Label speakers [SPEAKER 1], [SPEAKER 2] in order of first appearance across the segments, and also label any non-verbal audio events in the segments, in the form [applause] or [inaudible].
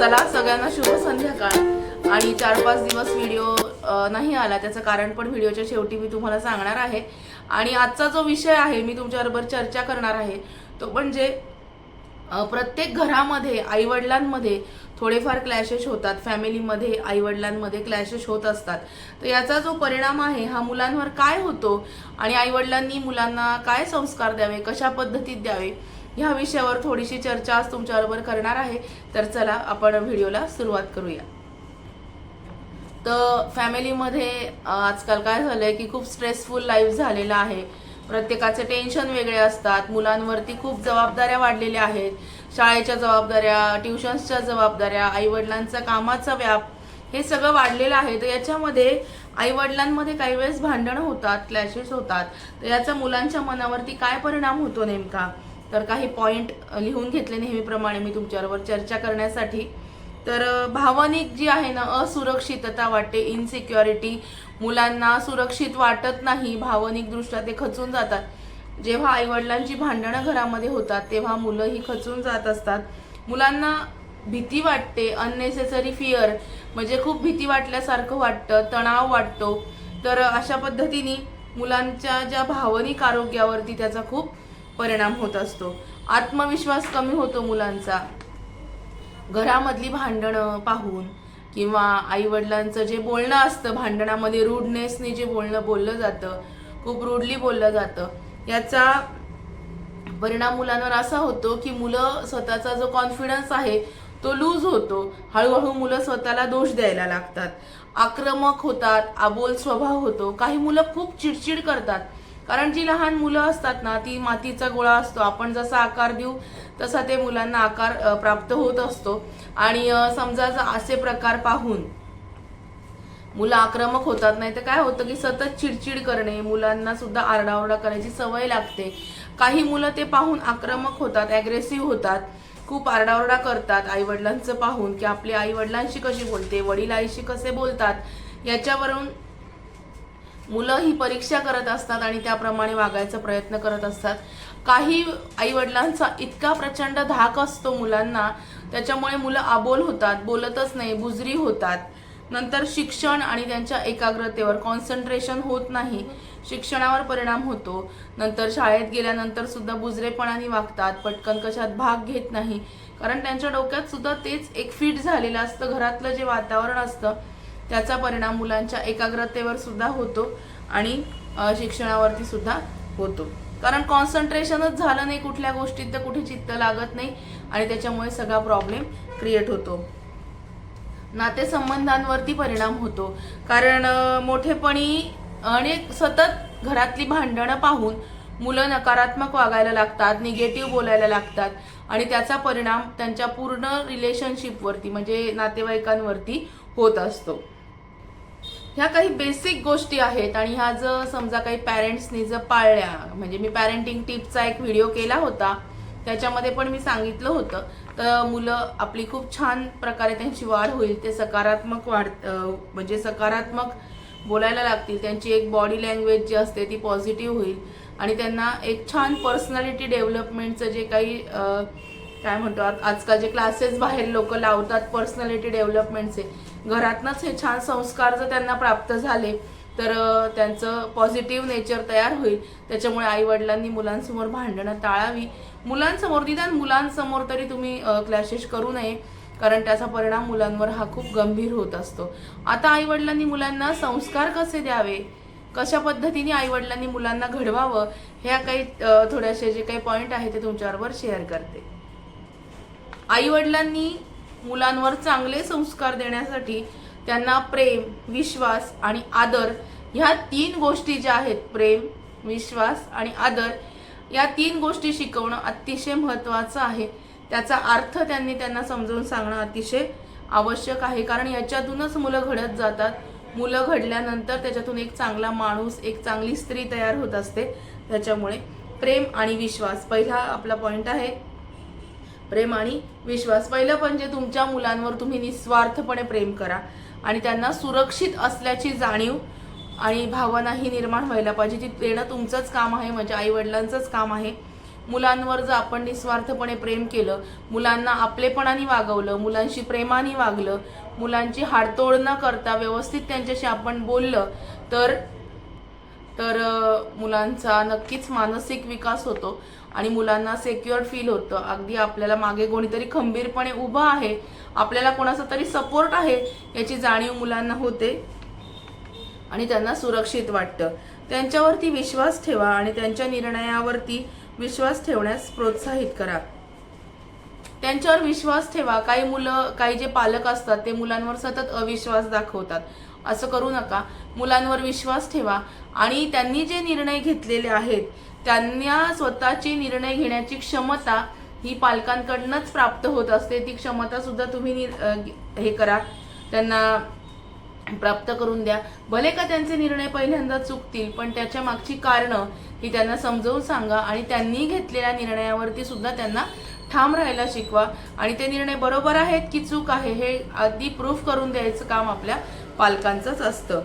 [SPEAKER 1] चला सगळ्यांना शुभ संध्याकाळ. आणि चार पाच दिवस व्हिडिओ नाही आला त्याचं कारण पण व्हिडिओच्या शेवटी मी तुम्हाला सांगणार आहे. आणि आजचा जो विषय आहे मी तुमच्याबरोबर चर्चा करणार आहे तो म्हणजे प्रत्येक घरामध्ये आईवडिलांमध्ये थोडेफार क्लॅशेस होतात. फॅमिलीमध्ये आईवडिलांमध्ये क्लॅशेस होत असतात. तर याचा जो परिणाम आहे हा मुलांवर काय होतो? आणि आईवडिलांनी मुलांना काय संस्कार द्यावे? कशा पद्धतीत द्यावे? ह्या विषयावर थोडीशी चर्चा आज तुमच्याबरोबर करणार आहे. तर चला आपण व्हिडिओला सुरुवात करूया. तर फॅमिलीमध्ये आजकाल काय झालंय की खूप स्ट्रेसफुल लाईफ झालेलं आहे. प्रत्येकाचे टेन्शन वेगळे असतात. मुलांवरती खूप जबाबदाऱ्या वाढलेल्या आहेत. शाळेच्या जबाबदाऱ्या ट्युशन्सच्या जबाबदाऱ्या आईवडिलांचा कामाचा व्याप हे सगळं वाढलेलं आहे. तर याच्यामध्ये आईवडिलांमध्ये काही वेळेस भांडणं होतात क्लॅशेस होतात. तर याचा मुलांच्या मनावरती काय परिणाम होतो नेमका? तर काही पॉईंट लिहून घेतले नेहमीप्रमाणे मी तुमच्याबरोबर चर्चा करण्यासाठी. तर भावनिक जी आहे ना असुरक्षितता वाटते इनसिक्युरिटी मुलांना सुरक्षित वाटत नाही भावनिकदृष्ट्या ते खचून जातात. जेव्हा आईवडिलांची भांडणं घरामध्ये होतात तेव्हा मुलं ही खचून जात असतात. मुलांना भीती वाटते अननेसेसरी फिअर म्हणजे खूप भीती वाटल्यासारखं वाटतं तणाव वाटतो. तर अशा पद्धतीने मुलांच्या ज्या भावनिक आरोग्यावरती त्याचा खूप परिणाम होत असतो. आत्मविश्वास कमी होतो मुलांचा. घरामधली भांडणं पाहून किंवा आईवडिलांचं जे बोलणं असतं भांडणामध्ये रूडनेसने जे बोलणं बोललं जातं खूप रूडली बोललं जातं याचा परिणाम मुलांवर असा होतो की मुलं स्वतःचा जो कॉन्फिडन्स आहे तो लूज होतो. हळूहळू मुलं स्वतःला दोष द्यायला लागतात. आक्रमक होतात आबोल स्वभाव होतो. काही मुलं खूप चिडचिड करतात. कारण जी लहान मुलं असतात ना ती मातीचा गोळा असतो. आपण जसा आकार देऊ तसा ते मुलांना आकार प्राप्त होत असतो. आणि समजा जर असे प्रकार पाहून मुलं आक्रमक होतात नाही तर काय होतं की सतत चिडचिड करणे मुलांना सुद्धा आरडाओरडा करायची सवय लागते. काही मुलं ते पाहून आक्रमक होतात अग्रेसिव्ह होतात खूप आरडाओरडा करतात आई वडिलांचं पाहून की आपली आई वडिलांशी कशी बोलते वडील आईशी कसे बोलतात याच्यावरून मुलं ही परीक्षा करत असतात आणि त्याप्रमाणे वागायचा प्रयत्न करत असतात. काही आई वडिलांचा इतका प्रचंड धाक असतो मुलांना त्याच्यामुळे मुलं आबोल होतात बोलतच नाही बुजरी होतात. नंतर शिक्षण आणि त्यांच्या एकाग्रतेवर कॉन्सन्ट्रेशन होत नाही. शिक्षणावर परिणाम होतो. नंतर शाळेत गेल्यानंतर सुद्धा बुजरेपणाने वागतात पटकन कशात भाग घेत नाही. कारण त्यांच्या डोक्यात सुद्धा तेच एक फिट झालेलं असतं घरातलं जे वातावरण असतं त्याचा परिणाम मुलांच्या एकाग्रतेवर सुद्धा होतो आणि शिक्षणावरती सुद्धा होतो. कारण कॉन्सन्ट्रेशनच झालं नाही कुठल्या गोष्टीत तर कुठे चित्त लागत नाही आणि त्याच्यामुळे सगळा प्रॉब्लेम क्रिएट होतो. नातेसंबंधांवरती परिणाम होतो. कारण मोठेपणी अनेक सतत घरातली भांडणं पाहून मुलं नकारात्मक वागायला लागतात निगेटिव्ह बोलायला लागतात आणि त्याचा परिणाम त्यांच्या पूर्ण रिलेशनशिपवरती म्हणजे नातेवाईकांवरती होत असतो. ह्या काही बेसिक गोष्टी आहेत आणि ह्या जर समजा काही पॅरेंट्सनी जर पाळल्या म्हणजे मी पॅरेंटिंग टिपचा एक व्हिडिओ केला होता त्याच्यामध्ये पण मी सांगितलं होतं. तर मुलं आपली खूप छान प्रकारे त्यांची वाढ होईल ते सकारात्मक वाढ म्हणजे सकारात्मक बोलायला लागतील त्यांची एक बॉडी लँग्वेज जी असते ती पॉझिटिव्ह होईल. आणि त्यांना एक छान पर्सनॅलिटी डेव्हलपमेंटचं जे काही काय म्हणतो आजकाल जे क्लासेस बाहेर लोक लावतात पर्सनॅलिटी डेव्हलपमेंटचे घरातनंच हे छान संस्कार जर त्यांना प्राप्त झाले तर त्यांचं पॉझिटिव्ह नेचर तयार होईल. त्याच्यामुळे आईवडिलांनी मुलांसमोर भांडणं टाळावी. मुलांसमोर निदान मुलांसमोर तरी तुम्ही क्लॅशेस करू नये कारण त्याचा परिणाम मुलांवर हा खूप गंभीर होत असतो. आता आईवडिलांनी मुलांना संस्कार कसे द्यावे? कशा पद्धतीने आईवडिलांनी मुलांना घडवावं? ह्या काही अ, थोड्याशे जे काही पॉईंट आहे ते तुमच्याबरोबर शेअर करते. आईवडिलांनी मुलांवर चांगले संस्कार देण्यासाठी त्यांना प्रेम विश्वास आणि आदर ह्या तीन गोष्टी ज्या आहेत प्रेम विश्वास आणि आदर या तीन गोष्टी शिकवणं अतिशय महत्त्वाचं आहे. त्याचा अर्थ त्यांनी त्यांना समजावून सांगणं अतिशय आवश्यक आहे. कारण याच्यातूनच मुलं घडत जातात. मुलं घडल्यानंतर त्याच्यातून एक चांगला माणूस एक चांगली स्त्री तयार होत असते. त्याच्यामुळे प्रेम आणि विश्वास पहिला आपला पॉईंट आहे. प्रेम आणि विश्वास. पहिलं म्हणजे तुमच्या मुलांवर तुम्ही निस्वार्थपणे प्रेम करा आणि त्यांना सुरक्षित असल्याची जाणीव आणि भावना ही निर्माण व्हायला पाहिजे. ती देणं तुमचंच काम आहे म्हणजे आई वडिलांचंच काम आहे. मुलांवर जर आपण निस्वार्थपणे प्रेम केलं मुलांना आपलेपणाने वागवलं मुलांशी प्रेमाने वागलं मुलांची हाडतोड न करता व्यवस्थित त्यांच्याशी आपण बोललं तर तर मुलांचा नक्कीच मानसिक विकास होतो. आणि मुलांना सेक्युअर फील होतं. अगदी आपल्याला मागे कोणीतरी खंबीरपणे उभं आहे आपल्याला कोणाचा तरी सपोर्ट आहे याची जाणीव मुलांना होते आणि त्यांना सुरक्षित वाटतं. त्यांच्यावरती विश्वास ठेवा आणि त्यांच्या निर्णयावरती विश्वास ठेवण्यास प्रोत्साहित करा. त्यांच्यावर विश्वास ठेवा. काही मुलं काही जे पालक असतात ते मुलांवर सतत अविश्वास दाखवतात. असं करू नका. मुलांवर विश्वास ठेवा आणि त्यांनी जे निर्णय घेतलेले आहेत त्यांना स्वतःची निर्णय घेण्याची क्षमता ही पालकांकडनंच प्राप्त होत असते. ती क्षमता सुद्धा तुम्ही नि- हे करा. त्यांना प्राप्त करून द्या. भले का त्यांचे निर्णय पहिल्यांदा चुकतील पण त्याच्या मागची कारणं ही त्यांना समजावून सांगा आणि त्यांनी घेतलेल्या निर्णयावरती सुद्धा त्यांना ठाम राहायला शिकवा. आणि ते निर्णय बरोबर आहेत की चूक आहे हे अगदी प्रूफ करून द्यायचं काम आपल्या पालकांचंच असतं.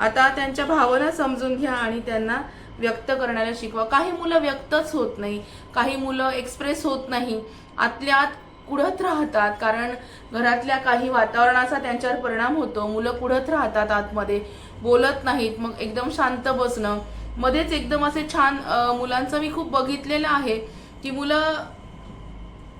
[SPEAKER 1] आता त्यांच्या भावना समजून घ्या आणि त्यांना व्यक्त करण्याला शिकवा. काही मुलं व्यक्तच होत नाही. काही मुलं एक्सप्रेस होत नाही. आतल्या आत कुढत राहतात कारण घरातल्या काही वातावरणाचा त्यांच्यावर परिणाम होतो. मुलं कुढत राहतात आतमध्ये. बोलत नाहीत. मग एकदम शांत बसणं. मध्येच एकदम असे छान मुलांचं मी खूप बघितलेलं आहे की मुलं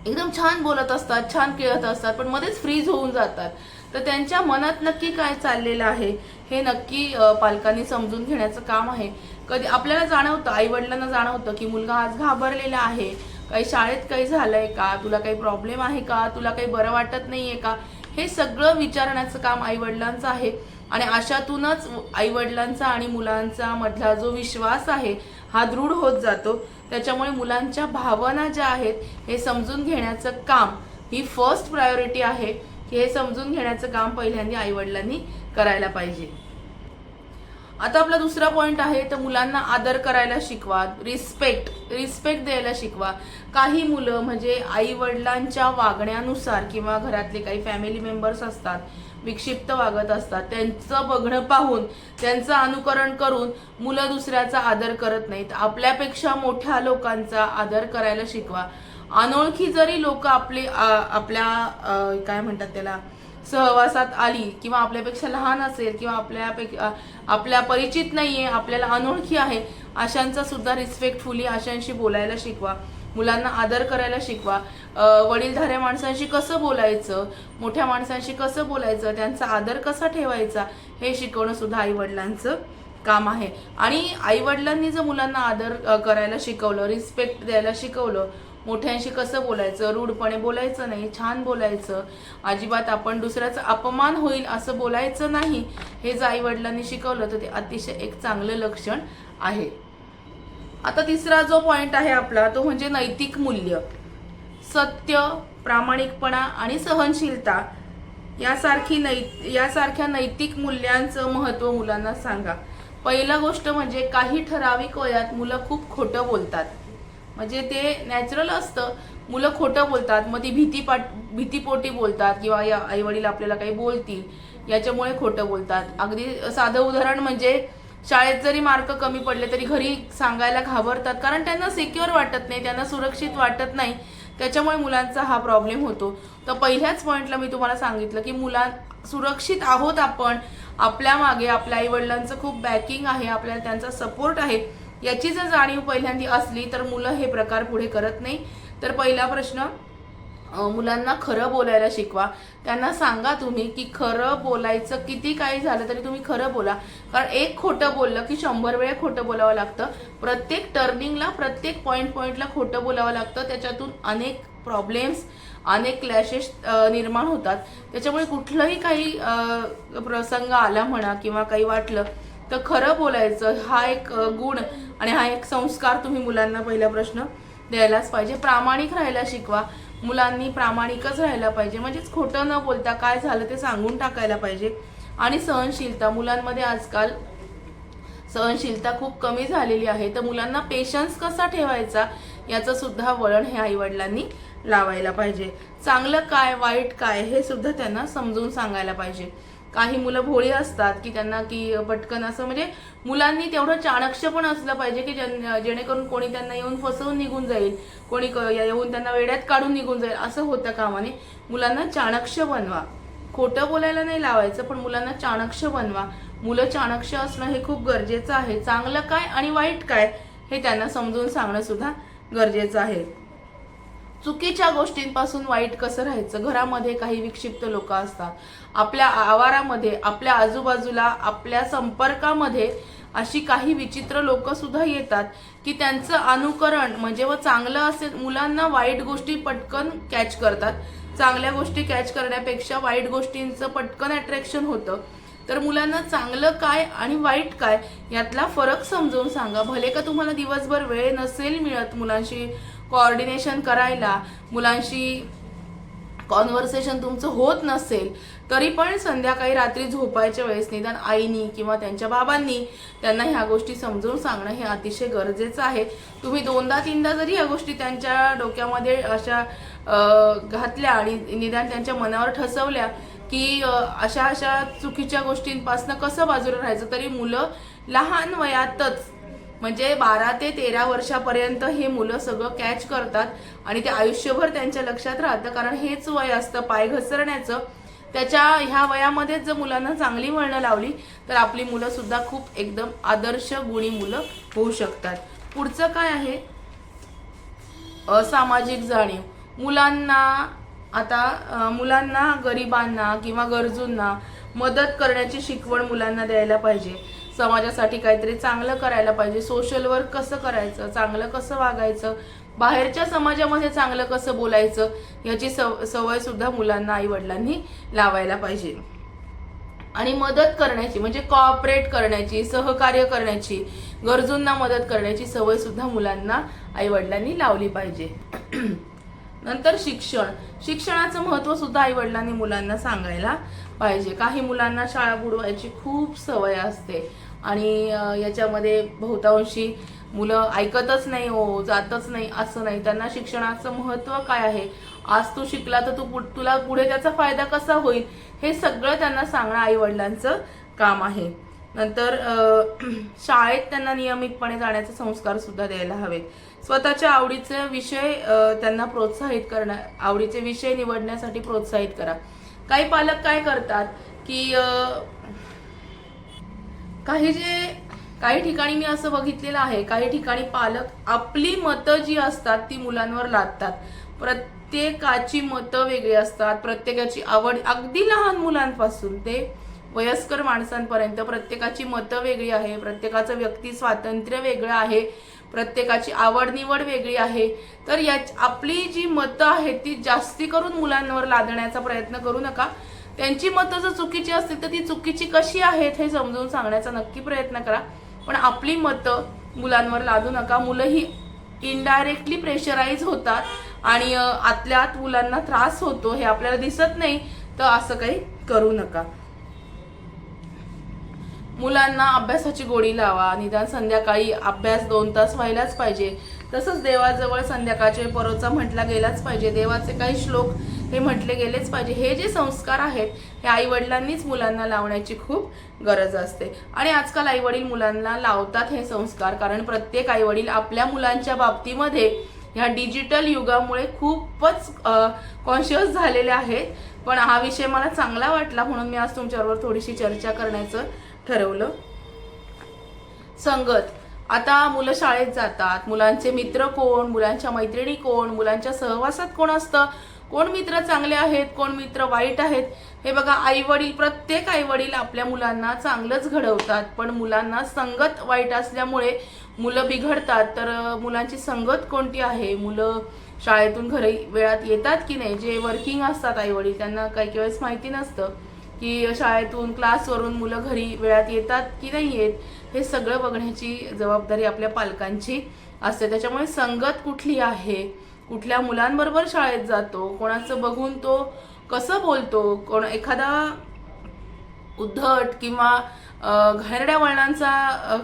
[SPEAKER 1] एकदम छान बोलत असतात छान खेळत असतात पण मध्येच फ्रीज होऊन जातात. तर त्यांच्या मनात नक्की काय चाललेलं आहे हे नक्की पालकांनी समजून घेण्याचं काम आहे. कधी आपल्याला जाणवतं आई वडिलांना जाणवतं की मुलगा आज घाबरलेला आहे. काही शाळेत काही झालंय का? तुला काही प्रॉब्लेम आहे का? तुला काही बरं वाटत नाहीये का? हे सगळं विचारण्याचं काम आई वडिलांचं आहे. आणि अशातूनच आई वडिलांचा आणि मुलांचा मधला जो विश्वास आहे हा दृढ होत जातो. त्याच्यामुळे मुलांच्या भावना ज्या आहेत हे समजून घेण्याचं काम ही फर्स्ट प्रायोरिटी आहे. की हे समजून घेण्याचं काम पहिल्यांदा आई वडिलांनी करायला पाहिजे. आता आपला दुसरा पॉईंट आहे तर मुलांना आदर करायला शिकवा रिस्पेक्ट रिस्पेक्ट द्यायला शिकवा. काही मुलं म्हणजे आई वडिलांच्या वागण्यानुसार किंवा घरातले काही फॅमिली मेंबर्स असतात विक्षिप्त वागत असतात त्यांचं बघणं पाहून त्यांचं अनुकरण करून मुलं दुसऱ्याचा आदर करत नाहीत. आपल्यापेक्षा मोठ्या लोकांचा आदर करायला शिकवा. अनोळखी जरी लोक आपले आपल्या काय म्हणतात त्याला सहवासात आली किंवा आपल्यापेक्षा लहान असेल किंवा आपल्या आपल्या परिचित नाहीये आपल्याला अनोळखी आहे अशांचा सुद्धा रिस्पेक्टफुली अशांशी बोलायला शिकवा. मुलांना आदर करायला शिकवा. वडीलधाऱ्या माणसांशी कसं बोलायचं मोठ्या माणसांशी कसं बोलायचं त्यांचा आदर कसा ठेवायचा हे शिकवणं सुद्धा आईवडिलांचं काम आहे. आणि आईवडिलांनी जर मुलांना आदर करायला शिकवलं रिस्पेक्ट द्यायला शिकवलं मोठ्यांशी कसं बोलायचं? रूढपणे बोलायचं नाही छान बोलायचं. अजिबात आपण दुसऱ्याचा अपमान होईल असं बोलायचं नाही हे जर आई वडिलांनी शिकवलं तर ते अतिशय एक चांगलं लक्षण आहे. आता तिसरा जो पॉईंट आहे आपला तो म्हणजे नैतिक मूल्य. सत्य प्रामाणिकपणा आणि सहनशीलता यासारखी नै यासारख्या नैतिक मूल्यांचं महत्त्व मुलांना सांगा. पहिला गोष्ट म्हणजे काही ठराविक वयात मुलं खूप खोटं बोलतात. म्हणजे ते नॅचरल असतं. मुलं खोटं बोलतात मग ती भीती पाट भीतीपोटी बोलतात किंवा या आई वडील आपल्याला काही बोलतील याच्यामुळे खोटं बोलतात. अगदी साधं उदाहरण म्हणजे शाळेत जरी मार्क कमी पडले तरी घरी सांगायला घाबरतात कारण त्यांना सिक्युअर वाटत नाही त्यांना सुरक्षित वाटत नाही. त्याच्यामुळे मुलांचा हा प्रॉब्लेम होतो. तर पहिल्याच पॉईंटला मी तुम्हाला सांगितलं की मुलां सुरक्षित आहोत आपण. आपल्या मागे आपल्या आई वडिलांचं खूप बॅकिंग आहे आपल्याला त्यांचा सपोर्ट आहे. याची जर जाणीव पहिल्यांदी असली तर मुलं हे प्रकार पुढे करत नाही. तर पहिला प्रश्न मुलांना खरं बोलायला शिकवा. त्यांना सांगा तुम्ही की खरं बोलायचं किती काही झालं तरी तुम्ही खरं बोला. कारण एक खोटं बोललं की शंभर वेळा खोटं बोलावं लागतं. प्रत्येक टर्निंगला प्रत्येक पॉईंट पॉईंटला खोटं बोलावं लागतं. त्याच्यातून अनेक प्रॉब्लेम्स अनेक क्लॅशेस निर्माण होतात. त्याच्यामुळे कुठलंही काही प्रसंग आला म्हणा किंवा काही वाटलं तर खरं बोलायचं हा एक गुण आणि हा एक संस्कार तुम्ही मुलांना पहिला प्रश्न द्यायलाच पाहिजे. प्रामाणिक राहायला शिकवा. मुलांनी प्रामाणिकच राहायला पाहिजे. म्हणजेच खोटं न बोलता काय झालं ते सांगून टाकायला पाहिजे. आणि सहनशीलता मुलांमध्ये आजकाल सहनशीलता खूप कमी झालेली आहे. तर मुलांना पेशन्स कसा ठेवायचा याचं सुद्धा वळण हे आईवडिलांनी लावायला पाहिजे. चांगलं काय वाईट काय हे सुद्धा त्यांना समजून सांगायला पाहिजे. काही मुलं भोळी असतात की त्यांना की पटकन असं म्हणजे मुलांनी तेवढं चाणक्य पण असलं पाहिजे की जेणेकरून कोणी त्यांना येऊन फसवून निघून जाईल. कोणी क- येऊन त्यांना वेड्यात काढून निघून जाईल. असं होतं कामाने. मुलांना चाणक्य बनवा. खोटं बोलायला नाही लावायचं पण मुलांना चाणक्य बनवा. मुलं चाणक्य असणं हे खूप गरजेचं आहे. चांगलं काय आणि वाईट काय हे त्यांना समजून सांगणं सुद्धा गरजेचं आहे. चुकीच्या गोष्टींपासून वाईट कसं राहायचं? घरामध्ये काही विक्षिप्त लोक असतात. आपल्या आवारामध्ये आपल्या आजूबाजूला आपल्या संपर्कामध्ये अशी काही विचित्र लोक सुद्धा येतात की त्यांचं अनुकरण म्हणजे व चांगलं असेल मुलांना वाईट गोष्टी पटकन कॅच करतात. चांगल्या गोष्टी कॅच करण्यापेक्षा वाईट गोष्टींचं पटकन अट्रॅक्शन होतं. तर मुलांना चांगलं काय आणि वाईट काय यातला फरक समजवून सांगा. भले का तुम्हाला दिवसभर वेळ नसेल मिळत मुलांशी कोऑर्डिनेशन करायला मुलांशी कॉन्व्हर्सेशन तुमचं होत नसेल तरी पण संध्याकाळी रात्री झोपायच्या वेळेस निदान आईनी किंवा त्यांच्या बाबांनी त्यांना ह्या गोष्टी समजून सांगणं हे अतिशय गरजेचं आहे. तुम्ही दोनदा तीनदा जरी ह्या गोष्टी त्यांच्या डोक्यामध्ये अशा घातल्या आणि निदान त्यांच्या मनावर ठसवल्या की अशा अशा चुकीच्या गोष्टींपासनं कसं बाजूला राहायचं तरी मुलं लहान वयातच म्हणजे बारा ते तेरा वर्षापर्यंत हे मुलं सगळं कॅच करतात आणि ते आयुष्यभर त्यांच्या लक्षात राहतं. कारण हेच वय असतं पाय घसरण्याचं. त्याच्या ह्या वयामध्येच जर मुलांना चांगली वळणं लावली तर आपली मुलं सुद्धा खूप एकदम आदर्श गुणी मुलं होऊ शकतात. पुढचं काय आहे? असामाजिक जाणीव. मुलांना आता मुलांना गरिबांना किंवा गरजूंना मदत करण्याची शिकवण मुलांना द्यायला पाहिजे. समाजासाठी काहीतरी चांगलं करायला पाहिजे. सोशल वर्क कसं करायचं? चांगलं कसं वागायचं? बाहेरच्या समाजामध्ये चांगलं कसं बोलायचं? याची सव सवय सुद्धा मुलांना आई वडिलांनी लावायला पाहिजे. आणि मदत करण्याची म्हणजे कॉपरेट करण्याची सहकार्य करण्याची गरजूंना मदत करण्याची सवय सुद्धा मुलांना आई वडिलांनी लावली पाहिजे. [clears throat] नंतर शिक्षण. शिक्षणाचं महत्त्व सुद्धा आई वडिलांनी मुलांना सांगायला पाहिजे. काही मुलांना शाळा बुडवायची खूप सवय असते. आणि याच्यामध्ये बहुतांशी मुलं ऐकतच नाही हो जातच नाही असं नाही. त्यांना शिक्षणाचं महत्त्व काय आहे? आज तू शिकला तर तू तुला पुढे त्याचा फायदा कसा होईल? हे सगळं त्यांना सांगणं आई वडिलांचं काम आहे. नंतर [clears throat] शाळेत त्यांना नियमितपणे जाण्याचे संस्कार सुद्धा द्यायला हवेत स्वतःच्या आवडीचे विषय त्यांना प्रोत्साहित करणं आवडीचे विषय निवडण्यासाठी प्रोत्साहित करा. काही पालक काय करतात की काही जे काही ठिकाणी मी असं बघितलेलं आहे काही ठिकाणी पालक आपली मतं जी असतात ती मुलांवर लादतात. प्रत्येकाची मतं वेगळी असतात प्रत्येकाची आवड अगदी लहान मुलांपासून ते वयस्कर माणसांपर्यंत प्रत्येकाची मतं वेगळी आहे प्रत्येकाचं व्यक्ती स्वातंत्र्य वेगळं आहे. प्रत्येकाची आवड निवड वेगळी आहे. तर या आपली जी मतं आहेत ती जास्ती करून मुलांवर लादण्याचा प्रयत्न करू नका. त्यांची मतं जर चुकीची असतील तर ती चुकीची कशी आहेत हे समजून सांगण्याचा नक्की प्रयत्न करा. पण आपली मतं मुलांवर लादू नका. मुलं ही इनडायरेक्टली प्रेशराईज होतात आणि आतल्या आत मुलांना त्रास होतो हे आपल्याला दिसत नाही तर असं काही करू नका. मुलांना अभ्यासाची गोडी लावा निदान संध्याकाळी अभ्यास दोन तास व्हायलाच पाहिजे. तसंच देवाजवळ संध्याकाळचे परोचा म्हटला गेलाच पाहिजे. देवाचे काही श्लोक हे म्हटले गेलेच पाहिजे. हे जे संस्कार आहेत हे आईवडिलांनीच मुलांना लावण्याची खूप गरज असते. आणि आजकाल आईवडील मुलांना लावतात हे संस्कार कारण प्रत्येक आईवडील आपल्या मुलांच्या बाबतीमध्ये ह्या डिजिटल युगामुळे खूपच कॉन्शियस झालेले आहेत. पण हा विषय मला चांगला वाटला म्हणून मी आज तुमच्याबरोबर थोडीशी चर्चा करण्याचं ठरवलं. संगत आता मुलं शाळेत जातात. मुलांचे मित्र कोण? मुलांच्या मैत्रिणी कोण? मुलांच्या सहवासात कोण असतं? कोण मित्र चांगले आहेत? कोण मित्र वाईट आहेत? हे बघा आई वडील प्रत्येक आई वडील आपल्या मुलांना चांगलंच घडवतात. पण मुलांना संगत वाईट असल्यामुळे मुलं बिघडतात. तर मुलांची संगत कोणती आहे? मुलं शाळेतून घरी वेळात येतात की नाही? जे वर्किंग असतात आई वडील त्यांना काही काही वेळेस माहिती नसतं. की शाळेतून क्लासवरून मुलं घरी वेळात येतात की नाही येत हे सगळं बघण्याची जबाबदारी आपल्या पालकांची असते. त्याच्यामुळे संगत कुठली आहे? कुठल्या मुलांबरोबर शाळेत जातो? कोणाचं बघून तो कसं बोलतो? कोण एखादा उद्धट किंवा अ, घाणेरड्या वळणांचा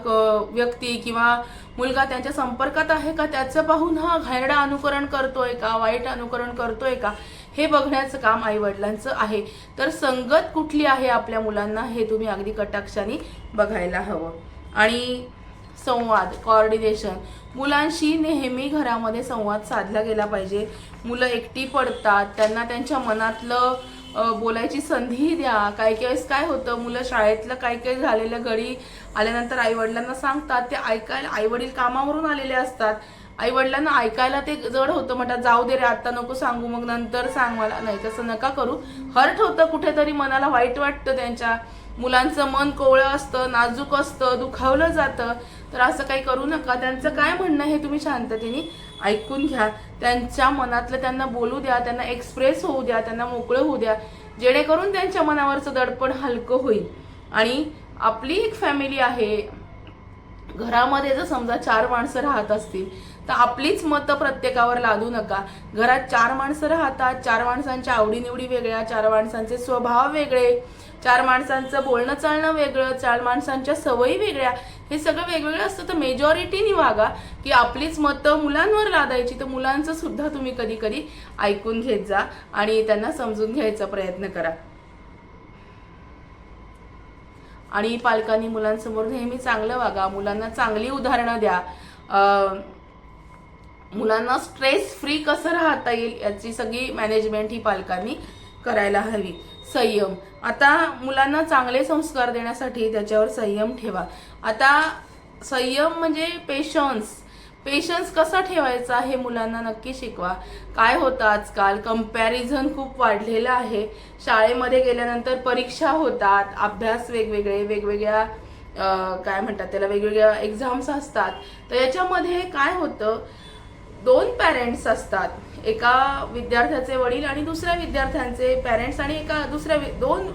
[SPEAKER 1] व्यक्ती किंवा मुलगा त्यांच्या संपर्कात आहे का? त्याचं पाहून हा घाणेरडा अनुकरण करतोय का? वाईट अनुकरण करतोय का? हे बघण्याचं काम आई वडिलांचं आहे. तर संगत कुठली आहे आपल्या मुलांना हे तुम्ही अगदी कटाक्षाने बघायला हवं. आणि संवाद कॉर्डिनेशन मुलांशी नेहमी घरामध्ये संवाद साधला गेला पाहिजे. मुलं एकटी पडतात त्यांना त्यांच्या मनातलं बोलायची संधी द्या. काही काही वेळेस काय होतं? मुलं शाळेतलं काही काही झालेलं घरी आल्यानंतर आईवडिलांना सांगतात. ते ऐकायला आईवडील कामावरून आलेले असतात. आईवडिलांना ऐकायला ते जड होतं. म्हणतात जाऊ दे रे आता नको सांगू मग नंतर सांग मला. नाही तसं नका करू. हर्ट होतं कुठेतरी मनाला वाईट वाटतं त्यांच्या. मुलांचं मन कोवळं असतं नाजूक असतं दुखावलं जातं. तर असं काही करू नका. त्यांचं काय म्हणणं हे तुम्ही शांततेने ऐकून घ्या. त्यांच्या मनातलं त्यांना बोलू द्या त्यांना एक्सप्रेस होऊ द्या त्यांना मोकळं होऊ द्या. जेणेकरून त्यांच्या मनावरचं दडपण हलकं होईल. आणि आपली एक फॅमिली आहे. घरामध्ये जर समजा चार माणसं राहत असतील तर आपलीच मतं प्रत्येकावर लादू नका. घरात चार माणसं राहतात चार माणसांच्या आवडीनिवडी वेगळ्या चार माणसांचे स्वभाव वेगळे चार माणसांचं बोलणं चालणं वेगळं चार माणसांच्या सवयी वेगळ्या हे सगळं वेगवेगळं असतं. तर मेजॉरिटीनी वागा की आपलीच मतं मुलांवर लादायची. तर मुलांचं सुद्धा तुम्ही कधी कधी ऐकून घेत जा आणि त्यांना समजून घ्यायचा प्रयत्न करा. आणि पालकांनी मुलांसमोर नेहमी चांगलं वागा. मुलांना चांगली उदाहरणं द्या. मुलांना स्ट्रेस फ्री कसं राहता येईल याची सगळी मॅनेजमेंट ही पालकांनी करायला हवी. संयम. आता मुलांना चांगले संस्कार देण्यासाठी त्याच्यावर संयम ठेवा. आता संयम म्हणजे पेशन्स पेशन्स कसा ठेवायचा हे मुलांना नक्की शिकवा. काय होतं आजकाल? कंपॅरिझन खूप वाढलेलं आहे. शाळेमध्ये गेल्यानंतर परीक्षा होतात. अभ्यास वेगवेगळे वेगवेगळ्या काय म्हणतात त्याला? वेगवेगळ्या एक्झाम्स असतात. तर याच्यामध्ये काय होतं? दोन पॅरेंट्स असतात. एका विद्यार्थ्याचे वडील आणि दुसऱ्या विद्यार्थ्यांचे पॅरेंट्स आणि एका दुसऱ्या दोन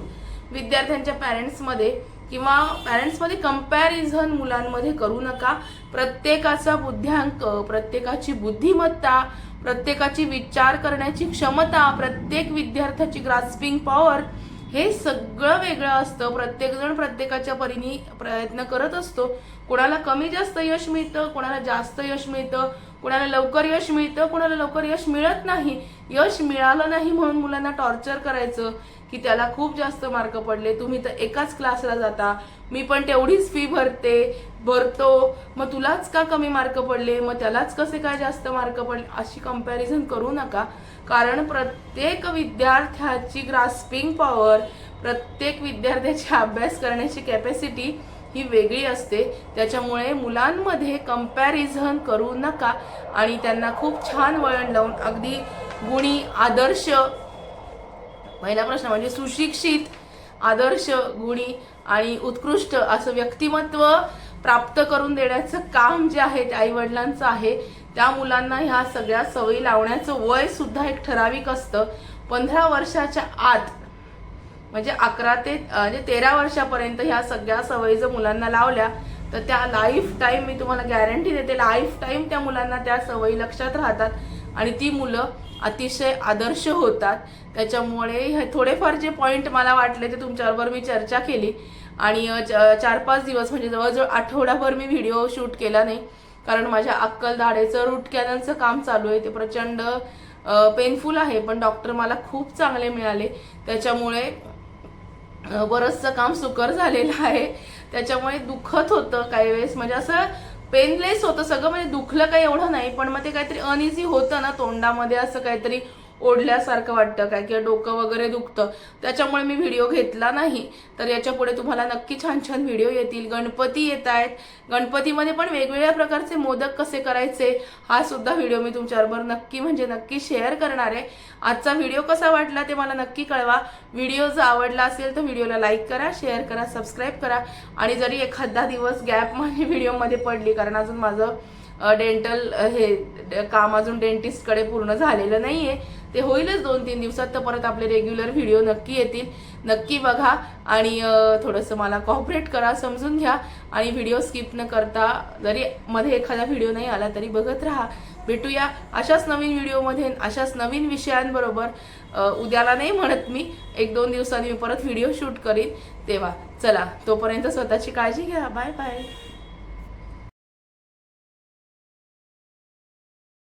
[SPEAKER 1] विद्यार्थ्यांच्या पॅरेंट्समध्ये किंवा पॅरेंट्समध्ये कंपॅरिझन मुलांमध्ये करू नका. प्रत्येकाचा बुद्ध्यांक प्रत्येकाची बुद्धिमत्ता प्रत्येकाची विचार करण्याची क्षमता प्रत्येक विद्यार्थ्याची ग्रास्पिंग पॉवर हे सगळं वेगळं असतं. प्रत्येकजण प्रत्येकाच्या परीने प्रयत्न करत असतो. कोणाला कमी जास्त यश मिळतं कोणाला जास्त यश मिळतं कुणाला लवकर यश मिळतं कुणाला लवकर यश मिळत नाही. यश मिळालं नाही म्हणून मुलांना टॉर्चर करायचं की त्याला खूप जास्त मार्क पडले. तुम्ही तर एकाच क्लासला जाता. मी पण तेवढीच फी भरते भरतो. मग तुलाच का कमी मार्क पडले? मग त्यालाच कसे काय जास्त मार्क पडले? अशी कंपॅरिझन करू नका. कारण प्रत्येक विद्यार्थ्याची ग्रास्पिंग पॉवर प्रत्येक विद्यार्थ्याची अभ्यास करण्याची कॅपॅसिटी ही वेगळी असते. त्याच्यामुळे मुलांमध्ये कंपॅरिझन करू नका आणि त्यांना खूप छान वळण लावून अगदी गुणी आदर्श पहिला प्रश्न म्हणजे सुशिक्षित आदर्श गुणी आणि उत्कृष्ट असं व्यक्तिमत्व प्राप्त करून देण्याचं काम जे आहे ते आई वडिलांचं आहे. त्या मुलांना ह्या सगळ्या सवयी लावण्याचं वय सुद्धा एक ठराविक असतं. पंधरा वर्षाच्या आत म्हणजे अकरा ते म्हणजे तेरा वर्षापर्यंत ह्या सगळ्या सवयी जर मुलांना लावल्या तर त्या लाईफ टाईम मी तुम्हाला गॅरंटी देते लाईफ टाईम त्या मुलांना त्या सवयी लक्षात राहतात आणि ती मुलं अतिशय आदर्श होतात. त्याच्यामुळे हे थोडेफार जे पॉईंट मला वाटले ते तुमच्याबरोबर मी चर्चा केली. आणि च- चार पाच दिवस म्हणजे जवळजवळ आठवडाभर मी व्हिडिओ शूट केला नाही. कारण माझ्या अक्कलदाढेचं रूट कॅनलचं काम चालू आहे. ते प्रचंड पेनफुल आहे पण डॉक्टर मला खूप चांगले मिळाले. त्याच्यामुळे बरंचसं काम सुकर झालेलं आहे. त्याच्यामुळे दुखत होतं काही वेळेस. म्हणजे असं पेनलेस होतं सगळं. म्हणजे दुखलं काही एवढं नाही. पण मग ते काहीतरी अनइझी होतं ना तोंडामध्ये असं काहीतरी ओढल्यासारखं वाटतं काय? किंवा डोकं वगैरे दुखतं. त्याच्यामुळे मी व्हिडिओ घेतला नाही. तर याच्यापुढे तुम्हाला नक्की छान छान व्हिडिओ येतील. गणपती येत आहेत. गणपतीमध्ये पण वेगवेगळ्या प्रकारचे मोदक कसे करायचे हा सुद्धा व्हिडिओ मी तुमच्याबरोबर नक्की म्हणजे नक्की शेअर करणार आहे. आजचा व्हिडिओ कसा वाटला ते मला नक्की कळवा. व्हिडिओ जर आवडला असेल तर व्हिडिओला लाईक करा शेअर करा सबस्क्राईब करा. आणि जरी एखादा दिवस गॅप माझी व्हिडिओमध्ये पडली कारण अजून माझं डेंटल हे काम अजून डेंटिस्टकडे पूर्ण झालेलं नाही आहे ते होईलच दोन तीन दिवसात तर परत आपले रेग्युलर व्हिडिओ नक्की येतील. नक्की बघा आणि थोडंसं मला कॉपरेट करा समजून घ्या आणि व्हिडिओ स्किप न करता जरी मध्ये एखादा व्हिडिओ नाही आला तरी बघत राहा. भेटूया अशाच नवीन व्हिडिओमध्ये अशाच नवीन विषयांबरोबर. उद्याला नाही म्हणत मी एक दोन दिवसांनी मी परत व्हिडिओ शूट करीन. तेव्हा चला तोपर्यंत स्वतःची काळजी घ्या. Bye bye